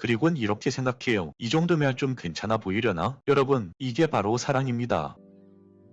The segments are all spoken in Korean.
그리곤 이렇게 생각해요. 이 정도면 좀 괜찮아 보이려나? 여러분, 이게 바로 사랑입니다.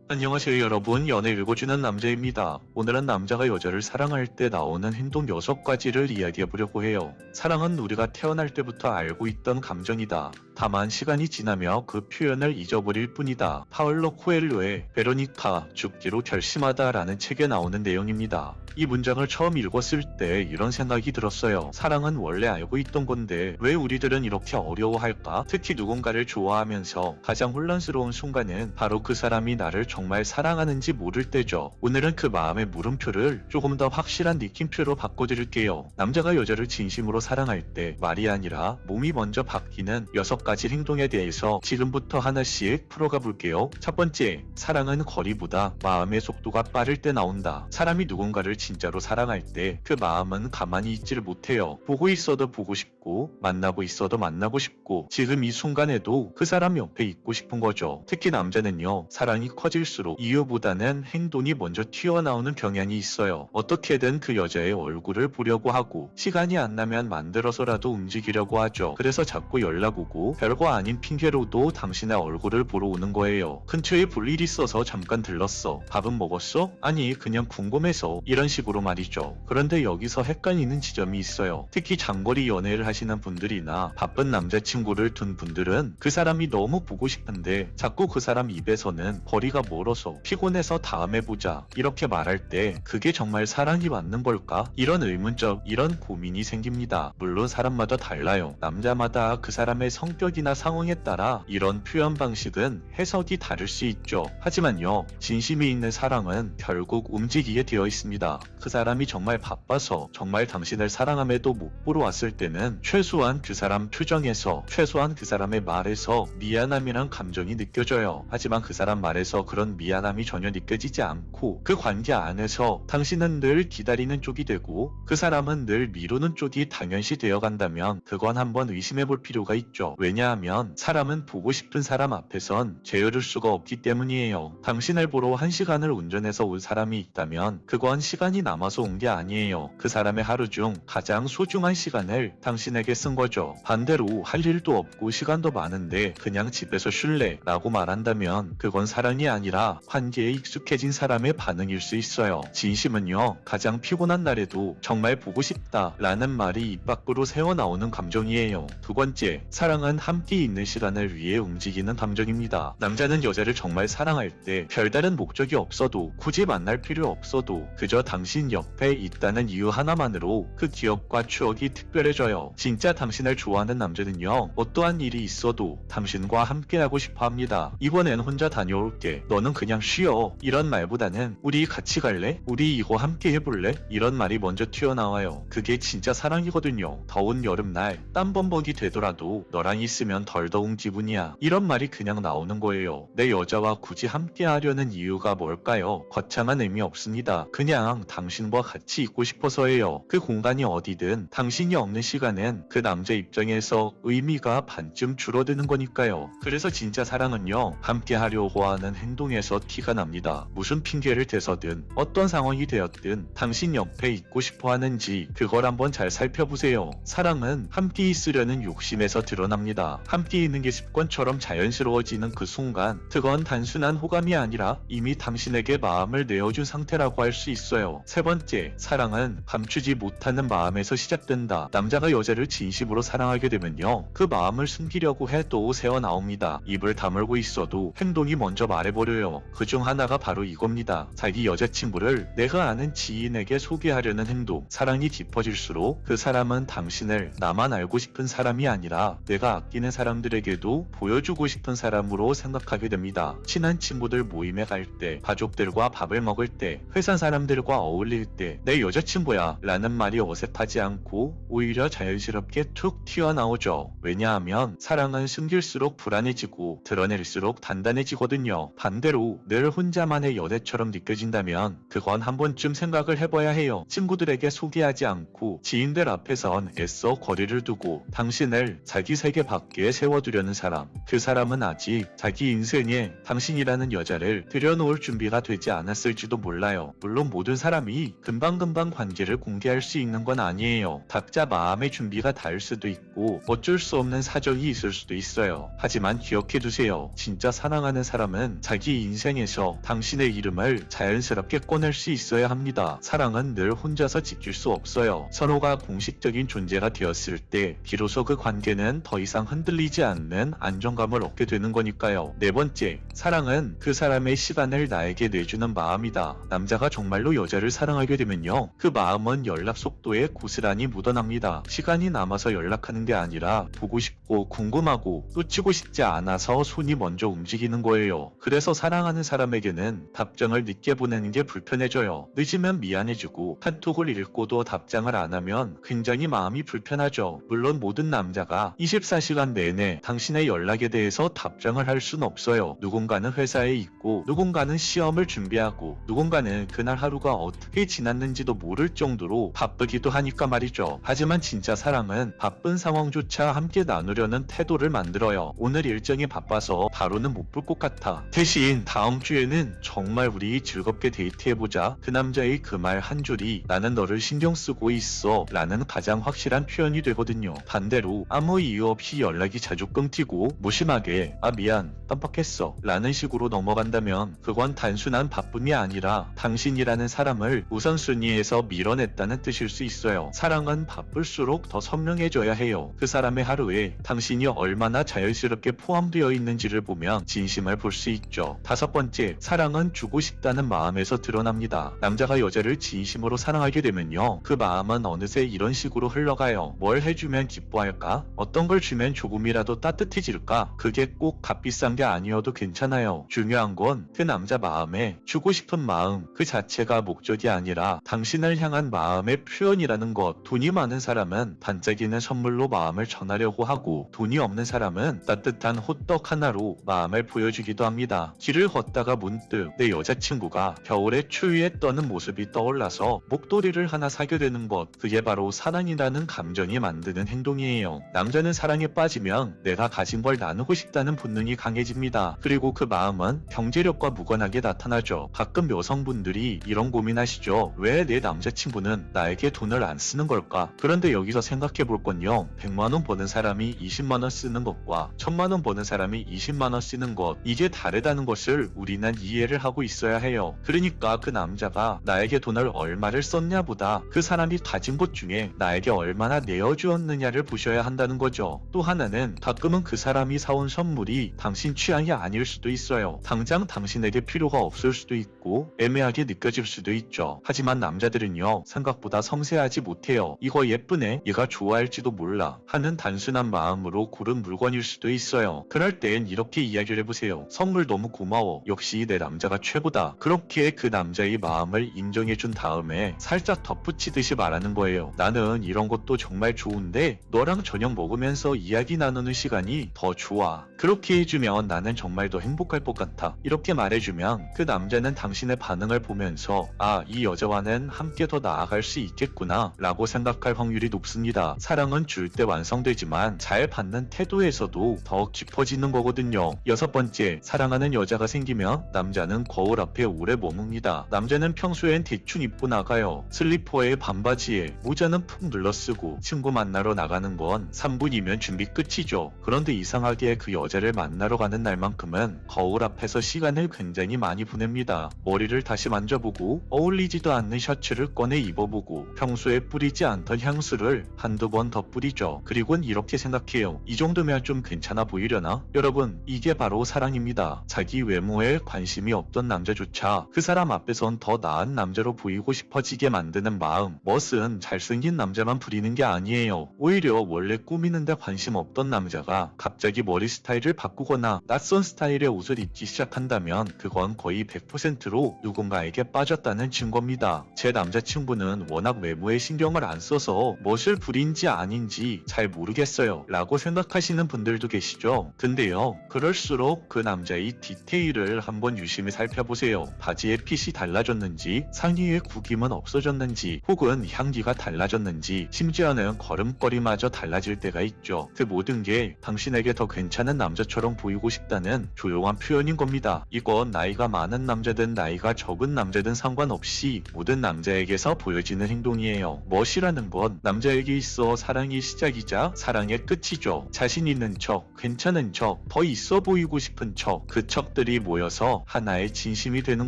안녕하세요 여러분 연애 읽어주는 남자입니다. 오늘은 남자가 여자를 사랑할 때 나오는 행동 6가지를 이야기해보려고 해요. 사랑은 우리가 태어날 때부터 알고 있던 감정이다. 다만 시간이 지나며 그 표현을 잊어버릴 뿐이다. 파울로 코엘로의 베로니카 죽기로 결심하다 라는 책에 나오는 내용입니다. 이 문장을 처음 읽었을 때 이런 생각이 들었어요. 사랑은 원래 알고 있던 건데 왜 우리들은 이렇게 어려워할까? 특히 누군가를 좋아하면서 가장 혼란스러운 순간은 바로 그 사람이 나를 정말 사랑하는지 모를 때죠. 오늘은 그 마음의 물음표를 조금 더 확실한 느낌표로 바꿔드릴게요. 남자가 여자를 진심으로 사랑할 때 말이 아니라 몸이 먼저 바뀌는 여섯 가지 행동에 대해서 지금부터 하나씩 풀어가 볼게요. 첫 번째, 사랑은 거리보다 마음의 속도가 빠를 때 나온다. 사람이 누군가를 진짜로 사랑할 때 그 마음은 가만히 있지를 못해요. 보고 있어도 보고 싶고 만나고 있어도 만나고 싶고 지금 이 순간에도 그 사람 옆에 있고 싶은 거죠. 특히 남자는요. 사랑이 커질수록 이유보다는 행동이 먼저 튀어나오는 경향이 있어요. 어떻게든 그 여자의 얼굴을 보려고 하고 시간이 안 나면 만들어서라도 움직이려고 하죠. 그래서 자꾸 연락 오고 별거 아닌 핑계로도 당신의 얼굴을 보러 오는 거예요. 근처에 볼일 있어서 잠깐 들렀어. 밥은 먹었어? 아니 그냥 궁금해서 이런 식으로 말이죠. 그런데 여기서 헷갈리는 지점이 있어요. 특히 장거리 연애를 하시 는 분들이나 바쁜 남자친구를 둔 분들은 그 사람이 너무 보고 싶은데 자꾸 그 사람 입에서는 거리가 멀어서 피곤해서 다음에 보자 이렇게 말할 때 그게 정말 사랑이 맞는 걸까? 이런 의문적 이런 고민이 생깁니다. 물론 사람마다 달라요. 남자마다 그 사람의 성격이나 상황에 따라 이런 표현 방식은 해석이 다를 수 있죠. 하지만요, 진심이 있는 사랑은 결국 움직이게 되어 있습니다. 그 사람이 정말 바빠서 정말 당신을 사랑함에도 못 보러 왔을 때는 최소한 그 사람 표정에서 최소한 그 사람의 말에서 미안함이란 감정이 느껴져요. 하지만 그 사람 말에서 그런 미안함이 전혀 느껴지지 않고 그 관계 안에서 당신은 늘 기다리는 쪽이 되고 그 사람은 늘 미루는 쪽이 당연시 되어 간다면 그건 한번 의심해 볼 필요가 있죠. 왜냐하면 사람은 보고 싶은 사람 앞에선 제어를 수가 없기 때문이에요. 당신을 보러 한 시간을 운전해서 온 사람이 있다면 그건 시간이 남아서 온 게 아니에요. 그 사람의 하루 중 가장 소중한 시간을 당신 에게 쓴 거죠. 반대로 할 일도 없고 시간도 많은데 그냥 집에서 쉴래 라고 말한다면 그건 사랑이 아니라 환기에 익숙해진 사람의 반응일 수 있어요. 진심은요, 가장 피곤한 날에도 정말 보고 싶다 라는 말이 입 밖으로 새어나오는 감정이에요. 두 번째, 사랑은 함께 있는 시간을 위해 움직이는 감정입니다. 남자는 여자를 정말 사랑할 때 별다른 목적이 없어도 굳이 만날 필요 없어도 그저 당신 옆에 있다는 이유 하나만으로 그 기억과 추억이 특별해져요. 진짜 당신을 좋아하는 남자는요, 어떠한 일이 있어도 당신과 함께하고 싶어 합니다. 이번엔 혼자 다녀올게. 너는 그냥 쉬어. 이런 말보다는 우리 같이 갈래? 우리 이거 함께 해볼래? 이런 말이 먼저 튀어나와요. 그게 진짜 사랑이거든요. 더운 여름날 땀범벅이 되더라도 너랑 있으면 덜 더운 기분이야. 이런 말이 그냥 나오는 거예요. 내 여자와 굳이 함께 하려는 이유가 뭘까요? 거창한 의미 없습니다. 그냥 당신과 같이 있고 싶어서예요. 그 공간이 어디든 당신이 없는 시간 엔그 남자 입장에서 의미가 반쯤 줄어드는 거니까요. 그래서 진짜 사랑은요, 함께 하려고 하는 행동에서 티가 납니다. 무슨 핑계를 대서든 어떤 상황이 되었든 당신 옆에 있고 싶어 하는지 그걸 한번 잘 살펴보세요. 사랑은 함께 있으려는 욕심에서 드러납니다. 함께 있는 게 습관처럼 자연스러워지는 그 순간, 그건 단순한 호감이 아니라 이미 당신에게 마음을 내어준 상태라고 할 수 있어요. 세 번째, 사랑은 감추지 못하는 마음에서 시작된다. 남자가 여자를 진심으로 사랑하게 되면요. 그 마음을 숨기려고 해도 새어 나옵니다. 입을 다물고 있어도 행동이 먼저 말해버려요. 그 중 하나가 바로 이겁니다. 자기 여자친구를 내가 아는 지인에게 소개하려는 행동. 사랑이 깊어질수록 그 사람은 당신을 나만 알고 싶은 사람이 아니라 내가 아끼는 사람들에게도 보여주고 싶은 사람으로 생각하게 됩니다. 친한 친구들 모임에 갈 때, 가족들과 밥을 먹을 때, 회사 사람들과 어울릴 때, 내 여자친구야 라는 말이 어색하지 않고 오히려 자연스럽게 툭 튀어나오죠. 왜냐하면 사랑은 숨길수록 불안해지고 드러낼수록 단단해지거든요. 반대로 늘 혼자만의 연애처럼 느껴진다면 그건 한 번쯤 생각을 해봐야 해요. 친구들에게 소개하지 않고 지인들 앞에선 애써 거리를 두고 당신을 자기 세계 밖에 세워두려는 사람. 그 사람은 아직 자기 인생에 당신이라는 여자를 들여놓을 준비가 되지 않았을지도 몰라요. 물론 모든 사람이 금방금방 관계를 공개할 수 있는 건 아니에요. 각자 마음의 준비 준비가 닿을 수도 있고 어쩔 수 없는 사정이 있을 수도 있어요. 하지만 기억해 두세요. 진짜 사랑하는 사람은 자기 인생에서 당신의 이름을 자연스럽게 꺼낼 수 있어야 합니다. 사랑은 늘 혼자서 지킬 수 없어요. 서로가 공식적인 존재가 되었을 때 비로소 그 관계는 더 이상 흔들리지 않는 안정감을 얻게 되는 거니까요. 네 번째, 사랑은 그 사람의 시간을 나에게 내주는 마음이다. 남자가 정말로 여자를 사랑하게 되면요. 그 마음은 연락 속도에 고스란히 묻어납니다. 시간이 남아서 연락하는 게 아니라 보고 싶고 궁금하고 놓치고 싶지 않아서 손이 먼저 움직이는 거예요. 그래서 사랑하는 사람에게는 답장을 늦게 보내는 게 불편해져요. 늦으면 미안해지고 카톡을 읽고도 답장을 안 하면 굉장히 마음이 불편하죠. 물론 모든 남자가 24시간 내내 당신의 연락에 대해서 답장을 할 순 없어요. 누군가는 회사에 있고 누군가는 시험을 준비하고 누군가는 그날 하루가 어떻게 지났는지도 모를 정도로 바쁘기도 하니까 말이죠. 하지만 진짜 사랑 은 바쁜 상황조차 함께 나누려는 태도를 만들어요. 오늘 일정이 바빠서 바로는 못 볼 것 같아. 대신 다음 주에는 정말 우리 즐겁게 데이트해보자. 그 남자의 그 말 한 줄이 나는 너를 신경 쓰고 있어 라는 가장 확실한 표현이 되거든요. 반대로 아무 이유 없이 연락이 자주 끊기고 무심하게 아 미안 깜빡했어 라는 식으로 넘어간다면 그건 단순한 바쁨이 아니라 당신이라는 사람을 우선순위에서 밀어냈다는 뜻일 수 있어요. 사랑은 바쁠수록 더 선명해져야 해요. 그 사람의 하루에 당신이 얼마나 자연스럽게 포함되어 있는지를 보면 진심을 볼 수 있죠. 다섯 번째, 사랑은 주고 싶다는 마음에서 드러납니다. 남자가 여자를 진심으로 사랑하게 되면요. 그 마음은 어느새 이런 식으로 흘러가요. 뭘 해주면 기뻐할까? 어떤 걸 주면 조금이라도 따뜻해질까? 그게 꼭 값비싼 게 아니어도 괜찮아요. 중요한 건 그 남자 마음에 주고 싶은 마음 그 자체가 목적이 아니라 당신을 향한 마음의 표현이라는 것. 돈이 많은 사람은 반짝이는 선물로 마음을 전하려고 하고 돈이 없는 사람은 따뜻한 호떡 하나로 마음을 보여주기도 합니다. 길을 걷다가 문득 내 여자친구가 겨울에 추위에 떠는 모습이 떠올라서 목도리를 하나 사게 되는 것. 그게 바로 사랑이라는 감정이 만드는 행동이에요. 남자는 사랑에 빠지면 내가 가진 걸 나누고 싶다는 본능이 강해집니다. 그리고 그 마음은 경제력과 무관하게 나타나죠. 가끔 여성분들이 이런 고민하시죠. 왜 내 남자친구는 나에게 돈을 안 쓰는 걸까? 그런데 여기서 생각 해 볼 건요. 100만원 버는 사람이 20만원 쓰는 것과 1000만원 버는 사람이 20만원 쓰는 것. 이게 다르다는 것을 우리는 이해를 하고 있어야 해요. 그러니까 그 남자가 나에게 돈을 얼마를 썼냐보다 그 사람이 가진 것 중에 나에게 얼마나 내어주었느냐를 보셔야 한다는 거죠. 또 하나는 가끔은 그 사람이 사온 선물이 당신 취향이 아닐 수도 있어요. 당장 당신에게 필요가 없을 수도 있고 애매하게 느껴질 수도 있죠. 하지만 남자들은요 생각보다 섬세하지 못해요. 이거 예쁘네 얘가 좋아할지도 몰라 하는 단순한 마음으로 고른 물건일 수도 있어요. 그럴 땐 이렇게 이야기를 해보세요. 선물 너무 고마워. 역시 내 남자가 최고다. 그렇게 그 남자의 마음을 인정해준 다음에 살짝 덧붙이듯이 말하는 거예요. 나는 이런 것도 정말 좋은데 너랑 저녁 먹으면서 이야기 나누는 시간이 더 좋아. 그렇게 해주면 나는 정말 더 행복할 것 같아. 이렇게 말해주면 그 남자는 당신의 반응을 보면서 아, 이 여자와는 함께 더 나아갈 수 있겠구나 라고 생각할 확률이 높습니다. 사랑은 줄 때 완성되지만 잘 받는 태도에서도 더 깊어지는 거거든요. 여섯 번째, 사랑하는 여자가 생기면 남자는 거울 앞에 오래 머뭅니다. 남자는 평소엔 대충 입고 나가요. 슬리퍼에 반바지에 모자는 푹 눌러 쓰고 친구 만나러 나가는 건 3분이면 준비 끝이죠. 그런데 이상하게 그 여자를 만나러 가는 날만큼은 거울 앞에서 시간을 굉장히 많이 보냅니다. 머리를 다시 만져보고 어울리지도 않는 셔츠를 꺼내 입어보고 평소에 뿌리지 않던 향수를 한두 번 더 뿌리죠. 그리곤 이렇게 생각해요. 이 정도면 좀 괜찮아 보이려나? 여러분, 이게 바로 사랑입니다. 자기 외모에 관심이 없던 남자조차 그 사람 앞에선 더 나은 남자로 보이고 싶어지게 만드는 마음. 멋은 잘생긴 남자만 부리는 게 아니에요. 오히려 원래 꾸미는데 관심 없던 남자가 갑자기 머리 스타일을 바꾸거나 낯선 스타일의 옷을 입기 시작한다면 그건 거의 100%로 누군가에게 빠졌다는 증거입니다. 제 남자친구는 워낙 외모에 신경을 안 써서 멋을 부 린지 아닌지 잘 모르겠어요. 라고 생각하시는 분들도 계시죠? 근데요, 그럴수록 그 남자의 디테일을 한번 유심히 살펴보세요. 바지의 핏이 달라졌는지, 상의의 구김은 없어졌는지, 혹은 향기가 달라졌는지, 심지어는 걸음걸이마저 달라질 때가 있죠. 그 모든 게 당신에게 더 괜찮은 남자처럼 보이고 싶다는 조용한 표현인 겁니다. 이건 나이가 많은 남자든 나이가 적은 남자든 상관없이 모든 남자에게서 보여지는 행동이에요. 멋이라는 건 남자에게 있어 사랑이 시작이자 사랑의 끝이죠. 자신 있는 척, 괜찮은 척, 더 있어 보이고 싶은 척, 그 척들이 모여서 하나의 진심이 되는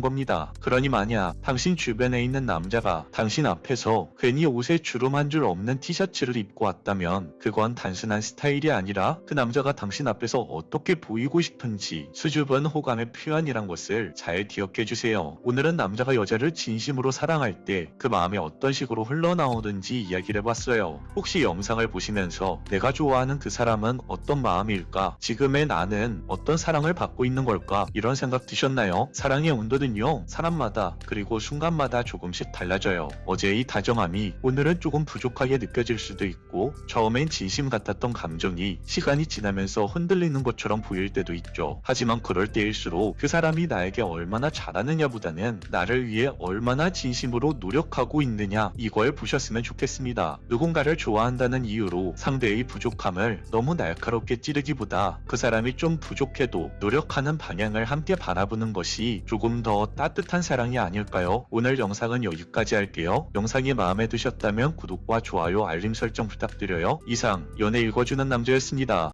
겁니다. 그러니 만약 당신 주변에 있는 남자가 당신 앞에서 괜히 옷에 주름 한 줄 없는 티셔츠를 입고 왔다면 그건 단순한 스타일이 아니라 그 남자가 당신 앞에서 어떻게 보이고 싶은지 수줍은 호감의 표현이란 것을 잘 기억해 주세요. 오늘은 남자가 여자를 진심으로 사랑할 때 그 마음이 어떤 식으로 흘러나오는지 이야기를 해봤어요. 혹시 영상을 보시면서 내가 좋아하는 그 사람은 어떤 마음일까? 지금의 나는 어떤 사랑을 받고 있는 걸까? 이런 생각 드셨나요? 사랑의 온도는요, 사람마다 그리고 순간마다 조금씩 달라져요. 어제의 다정함이 오늘은 조금 부족하게 느껴질 수도 있고, 처음엔 진심 같았던 감정이 시간이 지나면서 흔들리는 것처럼 보일 때도 있죠. 하지만 그럴 때일수록 그 사람이 나에게 얼마나 잘하느냐보다는 나를 위해 얼마나 진심으로 노력하고 있느냐 이걸 보셨으면 좋겠습니다. 누군가 를 좋아한다는 이유로 상대의 부족함을 너무 날카롭게 찌르기보다 그 사람이 좀 부족해도 노력하는 방향을 함께 바라보는 것이 조금 더 따뜻한 사랑이 아닐까요? 오늘 영상은 여기까지 할게요. 영상이 마음에 드셨다면 구독과 좋아요, 알림 설정 부탁드려요. 이상 연애 읽어주는 남자였습니다.